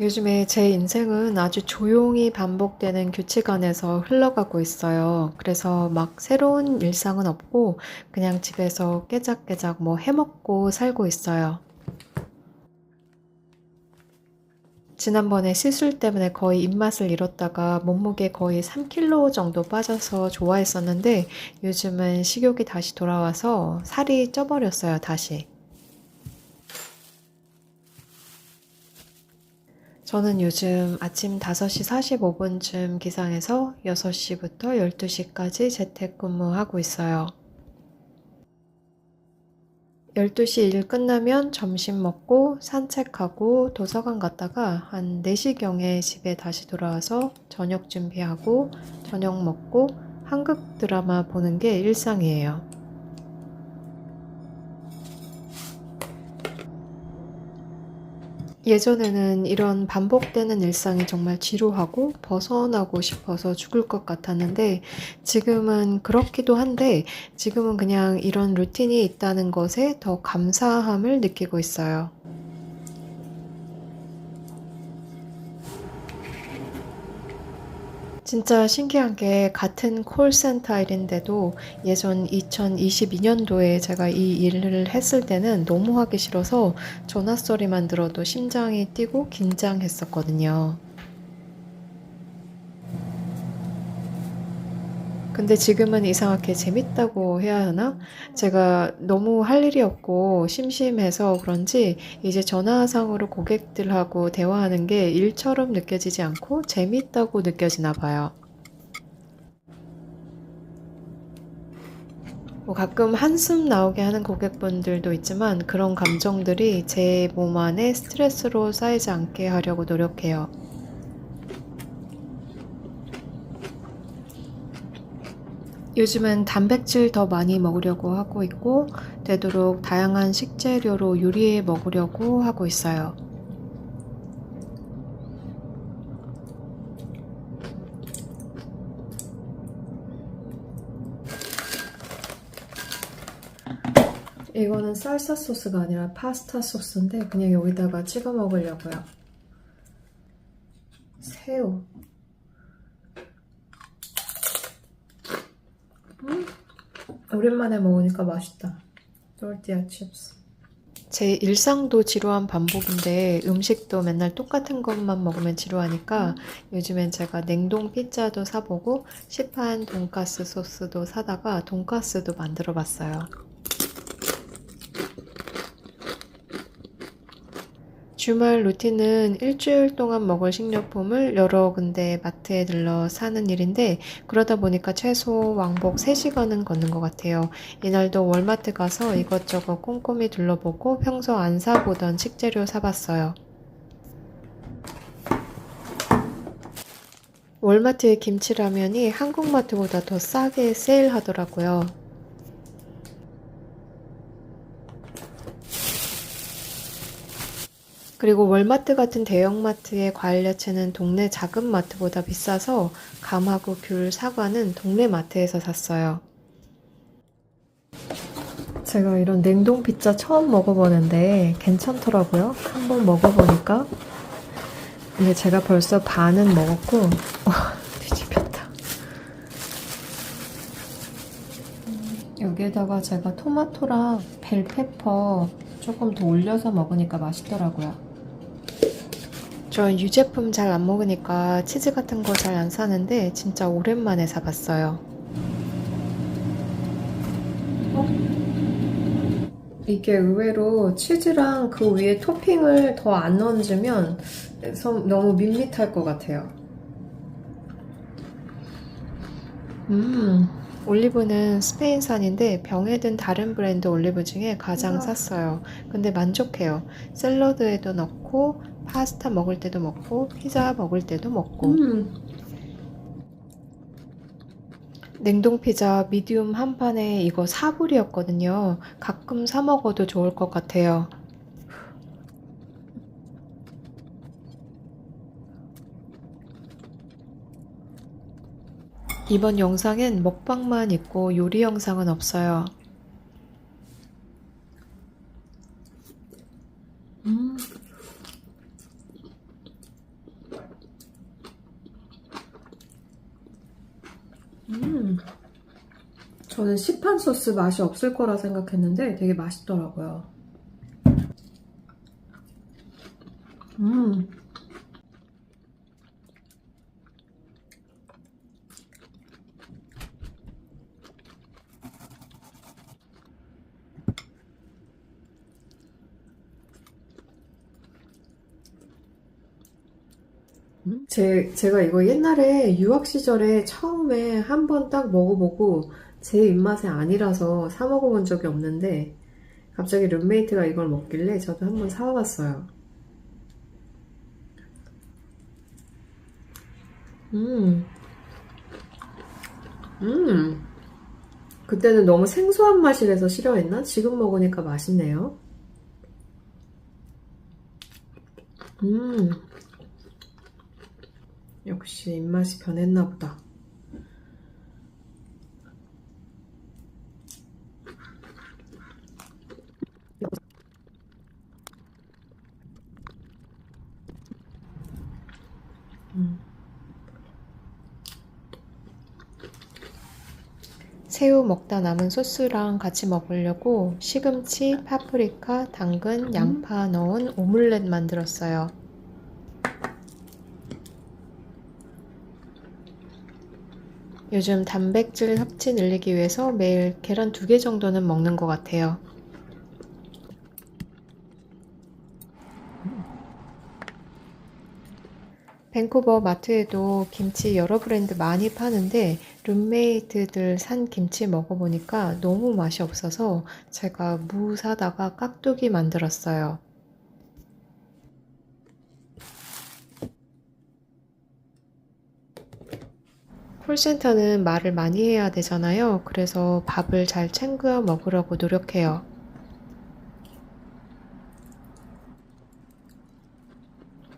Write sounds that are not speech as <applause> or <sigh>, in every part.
요즘에 제 인생은 아주 조용히 반복되는 규칙 안에서 흘러가고 있어요. 그래서 막 새로운 일상은 없고 그냥 집에서 깨작깨작 뭐 해먹고 살고 있어요. 지난번에 시술 때문에 거의 입맛을 잃었다가 몸무게 거의 3kg 정도 빠져서 좋아했었는데 요즘은 식욕이 다시 돌아와서 살이 쪄버렸어요, 다시. 저는 요즘 아침 5시 45분쯤 기상해서 6시부터 12시까지 재택근무하고 있어요. 12시 일 끝나면 점심 먹고 산책하고 도서관 갔다가 한 4시경에 집에 다시 돌아와서 저녁 준비하고 저녁 먹고 한국 드라마 보는 게 일상이에요. 예전에는 이런 반복되는 일상이 정말 지루하고 벗어나고 싶어서 죽을 것 같았는데 지금은 그렇기도 한데 지금은 그냥 이런 루틴이 있다는 것에 더 감사함을 느끼고 있어요. 진짜 신기한 게 같은 콜센터 일인데도 예전 2022년도에 제가 이 일을 했을 때는 너무 하기 싫어서 전화 소리만 들어도 심장이 뛰고 긴장했었거든요. 근데 지금은 이상하게 재밌다고 해야 하나? 제가 너무 할 일이 없고 심심해서 그런지 이제 전화상으로 고객들하고 대화하는 게 일처럼 느껴지지 않고 재밌다고 느껴지나 봐요. 뭐 가끔 한숨 나오게 하는 고객분들도 있지만 그런 감정들이 제 몸 안에 스트레스로 쌓이지 않게 하려고 노력해요. 요즘은 단백질 더 많이 먹으려고 하고 있고, 되도록 다양한 식재료로 요리해 먹으려고 하고 있어요. 이거는 쌀사 소스가 아니라 파스타 소스인데 그냥 여기다가 찍어 먹으려고요. 새우. 오랜만에 먹으니까 맛있다. tortilla chips. 제 일상도 지루한 반복인데 음식도 맨날 똑같은 것만 먹으면 지루하니까 요즘엔 제가 냉동 피자도 사보고 시판 돈가스 소스도 사다가 돈가스도 만들어 봤어요. 주말 루틴은 일주일 동안 먹을 식료품을 여러 군데 마트에 들러 사는 일인데 그러다 보니까 최소 왕복 3시간은 걷는 것 같아요. 이날도 월마트 가서 이것저것 꼼꼼히 둘러보고 평소 안 사보던 식재료 사봤어요. 월마트의 김치라면이 한국마트보다 더 싸게 세일하더라고요. 그리고 월마트 같은 대형마트의 과일 야채는 동네 작은 마트보다 비싸서 감하고 귤, 사과는 동네 마트에서 샀어요. 제가 이런 냉동 피자 처음 먹어보는데 괜찮더라고요. 한번 먹어보니까. 근데 제가 벌써 반은 먹었고, 와, <laughs> 뒤집혔다. 여기에다가 제가 토마토랑 벨페퍼 조금 더 올려서 먹으니까 맛있더라고요. 전 유제품 잘 안 먹으니까 치즈 같은 거 잘 안 사는데 진짜 오랜만에 사봤어요. 이게 의외로 치즈랑 그 위에 토핑을 더 안 얹으면 너무 밋밋할 것 같아요. 음, 올리브는 스페인산인데 병에 든 다른 브랜드 올리브 중에 가장. 샀어요. 근데 만족해요. 샐러드에도 넣고 파스타 먹을 때도 먹고 피자 먹을 때도 먹고 음, 냉동 피자 미디움 한 판에 이거 4불이었거든요. 가끔 사 먹어도 좋을 것 같아요. 이번 영상엔 먹방만 있고 요리 영상은 없어요. 음. 음. 저는 시판 소스 맛이 없을 거라 생각했는데 되게 맛있더라고요. 음. 제, 제가 이거 옛날에 유학 시절에 처음에 한 번 딱 먹어보고 제 입맛이 아니라서 사 먹어본 적이 없는데 갑자기 룸메이트가 이걸 먹길래 저도 한번 사와봤어요. 음, 음. 그때는 너무 생소한 맛이라서 싫어했나? 지금 먹으니까 맛있네요. 음. 역시 입맛이 변했나 보다. 음. 새우 먹다 남은 소스랑 같이 먹으려고 시금치, 파프리카, 당근, 양파 넣은 오믈렛 만들었어요. 요즘 단백질 섭취 늘리기 위해서 매일 계란 두 개 정도는 먹는 것 같아요. 밴쿠버 마트에도 김치 여러 브랜드 많이 파는데 룸메이트들 산 김치 먹어보니까 너무 맛이 없어서 제가 무 사다가 깍두기 만들었어요. 콜센터는 말을 많이 해야 되잖아요. 그래서 밥을 잘 챙겨 먹으려고 노력해요.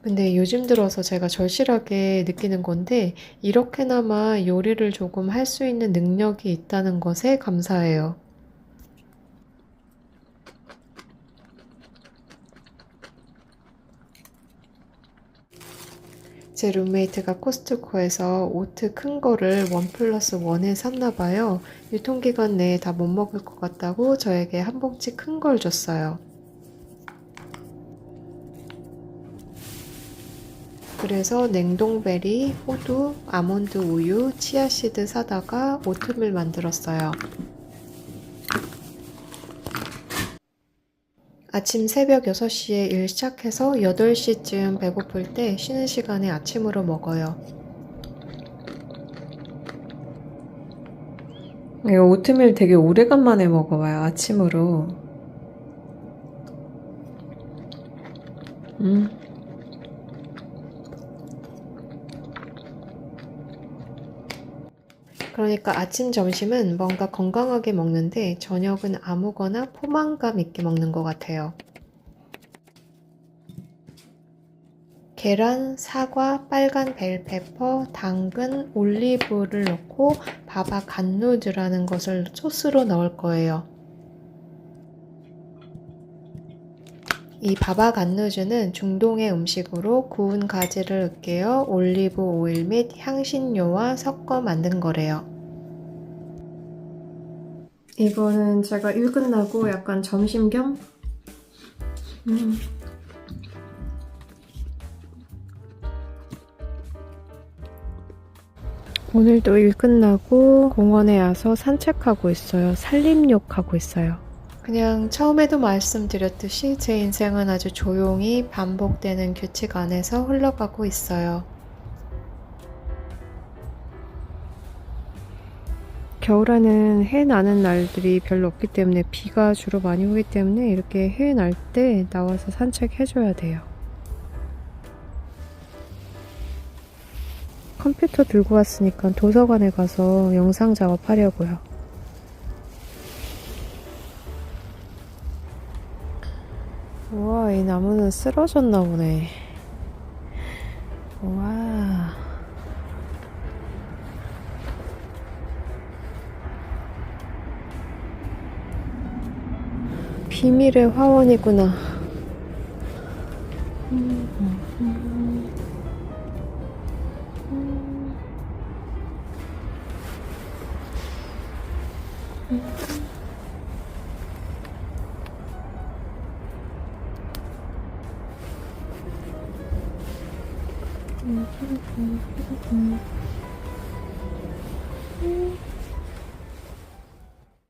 근데 요즘 들어서 제가 절실하게 느끼는 건데, 이렇게나마 요리를 조금 할 수 있는 능력이 있다는 것에 감사해요. 제 룸메이트가 코스트코에서 오트 큰 거를 원 플러스 원에 샀나 봐요. 유통기간 내에 다 못 먹을 것 같다고 저에게 한 봉지 큰 걸 줬어요. 그래서 냉동베리, 호두, 아몬드 우유, 치아씨드 사다가 오트밀 만들었어요. 아침 새벽 6시에 일 시작해서 8시쯤 배고플 때 쉬는 시간에 아침으로 먹어요. 이거 오트밀 되게 오래간만에 먹어봐요, 아침으로. 음. 그러니까 아침, 점심은 뭔가 건강하게 먹는데 저녁은 아무거나 포만감 있게 먹는 것 같아요. 계란, 사과, 빨간 벨페퍼, 당근, 올리브를 넣고 바바 간누드라는 것을 소스로 넣을 거예요. 이 바바 간누즈는 중동의 음식으로 구운 가지를 으깨어 올리브 오일 및 향신료와 섞어 만든 거래요. 이거는 제가 일 끝나고 약간 점심 겸 음. 오늘도 일 끝나고 공원에 와서 산책하고 있어요. 산림욕 하고 있어요. 그냥 처음에도 말씀드렸듯이 제 인생은 아주 조용히 반복되는 규칙 안에서 흘러가고 있어요. 겨울에는 해 나는 날들이 별로 없기 때문에 비가 주로 많이 오기 때문에 이렇게 해 날 때 나와서 산책해줘야 돼요. 컴퓨터 들고 왔으니까 도서관에 가서 영상 작업하려고요. 우와, 이 나무는 쓰러졌나 보네. 와. 비밀의 화원이구나. うん。